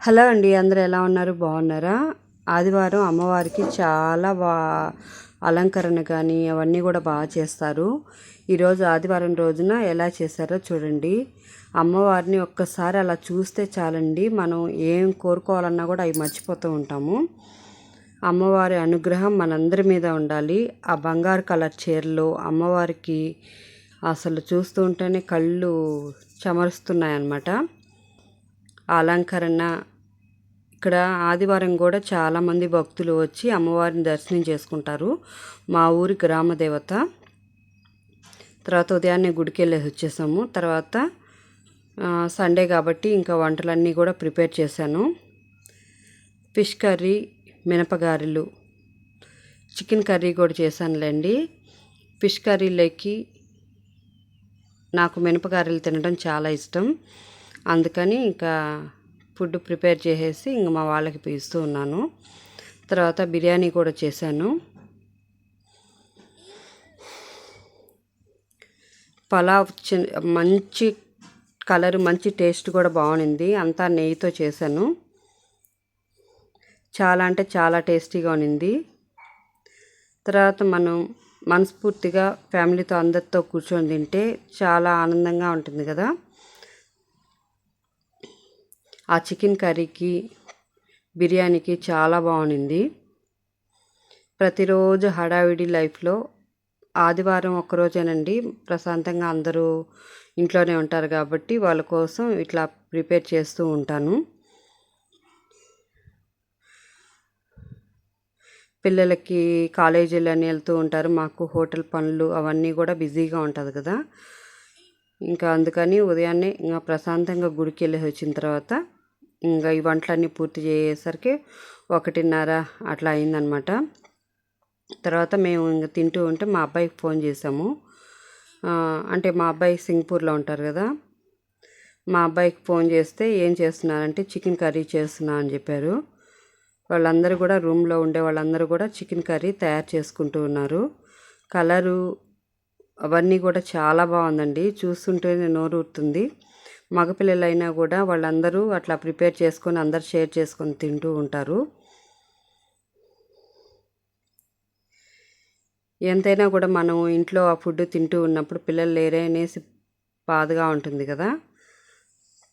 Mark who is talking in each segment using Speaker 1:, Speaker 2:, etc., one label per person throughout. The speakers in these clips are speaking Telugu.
Speaker 1: హలో అండి అందరూ ఎలా ఉన్నారు? బాగున్నారా? ఆదివారం అమ్మవారికి చాలా బా అలంకరణ కానీ అవన్నీ కూడా బాగా చేస్తారు. ఈరోజు ఆదివారం రోజున ఎలా చేశారో చూడండి. అమ్మవారిని ఒక్కసారి అలా చూస్తే చాలండి మనం ఏం కోరుకోవాలన్నా కూడా అవి మర్చిపోతూ ఉంటాము. అమ్మవారి అనుగ్రహం మనందరి మీద ఉండాలి. ఆ బంగారు కలర్ చీరలు అమ్మవారికి అసలు చూస్తూ ఉంటేనే కళ్ళు చెమరుస్తున్నాయన్నమాట. అలంకరణ. ఇక్కడ ఆదివారం కూడా చాలామంది భక్తులు వచ్చి అమ్మవారిని దర్శనం చేసుకుంటారు. మా ఊరి గ్రామదేవత తర్వాత ఉదయాన్నే గుడికి వెళ్ళేసి వచ్చేసాము. తర్వాత సండే కాబట్టి ఇంకా వంటలన్నీ కూడా ప్రిపేర్ చేశాను. ఫిష్ కర్రీ మినపగారెలు చికెన్ కర్రీ కూడా చేశానులేండి. ఫిష్ కర్రీలోకి నాకు మినపగారెలు తినడం చాలా ఇష్టం. అందుకని ఇంకా ఫుడ్ ప్రిపేర్ చేసేసి ఇంక మా వాళ్ళకి పిలుస్తూ ఉన్నాను. తర్వాత బిర్యానీ కూడా చేశాను. పలావ్ మంచి కలర్ మంచి టేస్ట్ కూడా బాగుంది అంతా నెయ్యితో చేశాను. చాలా అంటే చాలా టేస్టీగా ఉన్నింది తర్వాత మనం మనస్ఫూర్తిగా ఫ్యామిలీతో అందరితో కూర్చొని తింటే చాలా ఆనందంగా ఉంటుంది కదా. ఆ చికెన్ కర్రీకి బిర్యానీకి చాలా బాగుంది ప్రతిరోజు హడావిడి లైఫ్లో ఆదివారం ఒక్కరోజేనండి ప్రశాంతంగా అందరూ ఇంట్లోనే ఉంటారు కాబట్టి వాళ్ళ కోసం ఇట్లా ప్రిపేర్ చేస్తూ ఉంటాను. పిల్లలకి కాలేజీలు అని వెళ్తూ ఉంటారు. మాకు హోటల్ పనులు అవన్నీ కూడా బిజీగా ఉంటుంది కదా. ఇంకా అందుకని ఉదయాన్నే ఇంకా ప్రశాంతంగా గుడికి వెళ్ళి వచ్చిన తర్వాత ఇంకా ఈ వంటలన్నీ పూర్తి చేసేసరికి ఒకటిన్నర అట్లా అయిందనమాట. తర్వాత మేము ఇంకా తింటూ ఉంటే మా అబ్బాయికి ఫోన్ చేసాము అంటే మా అబ్బాయి సింగపూర్లో ఉంటారు కదా. మా అబ్బాయికి ఫోన్ చేస్తే ఏం చేస్తున్నారంటే చికెన్ కర్రీ చేస్తున్నా అని చెప్పారు. వాళ్ళందరూ కూడా రూమ్లో ఉండే వాళ్ళందరూ కూడా చికెన్ కర్రీ తయారు చేసుకుంటూ ఉన్నారు. కలరు అవన్నీ కూడా చాలా బాగుందండి. చూస్తుంటేనే నోరు ఊరుతుంది మగపిల్లలైనా కూడా వాళ్ళందరూ అట్లా ప్రిపేర్ చేసుకొని అందరు షేర్ చేసుకొని తింటూ ఉంటారు. ఎంతైనా కూడా మనం ఇంట్లో ఆ ఫుడ్ తింటూ ఉన్నప్పుడు పిల్లలు లేరే అనేసి బాధగా ఉంటుంది కదా.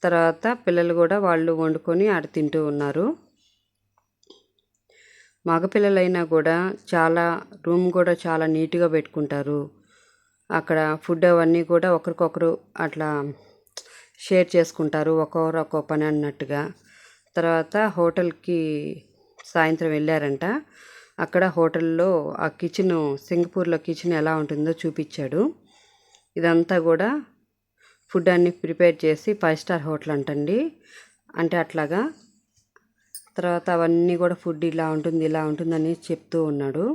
Speaker 1: తర్వాత పిల్లలు కూడా వాళ్ళు వండుకొని ఆడ తింటూ ఉన్నారు. మగపిల్లలైనా కూడా చాలా రూమ్ కూడా చాలా నీట్గా పెట్టుకుంటారు. అక్కడ ఫుడ్ అవన్నీ కూడా ఒకరికొకరు అట్లా షేర్ చేసుకుంటారు ఒక్కొక్కరు ఒక్కో పని అన్నట్టుగా. తర్వాత హోటల్కి సాయంత్రం వెళ్ళారంట. అక్కడ హోటల్లో ఆ కిచెన్ సింగపూర్లో కిచెన్ ఎలా ఉంటుందో చూపించాడు. ఇదంతా కూడా ఫుడ్ అన్ని ప్రిపేర్ చేసి ఫైవ్ స్టార్ హోటల్ అంటండి. అంటే అట్లాగా. తర్వాత అవన్నీ కూడా ఫుడ్ ఇలా ఉంటుంది ఇలా ఉంటుందని చెప్తూ ఉన్నాడు.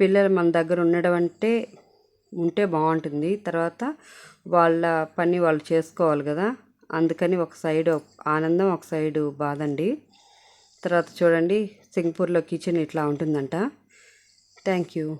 Speaker 1: పిల్లలు మన దగ్గర ఉండడం అంటే ఉంటే బాగుంటుంది. తర్వాత వాళ్ళ పని వాళ్ళు చేసుకోవాలి కదా. అందుకని ఒక సైడ్ ఆనందం ఒక సైడు బాధ అండి తర్వాత చూడండి సింగపూర్లో కిచెన్ ఇట్లా ఉంటుందంట. Thank you.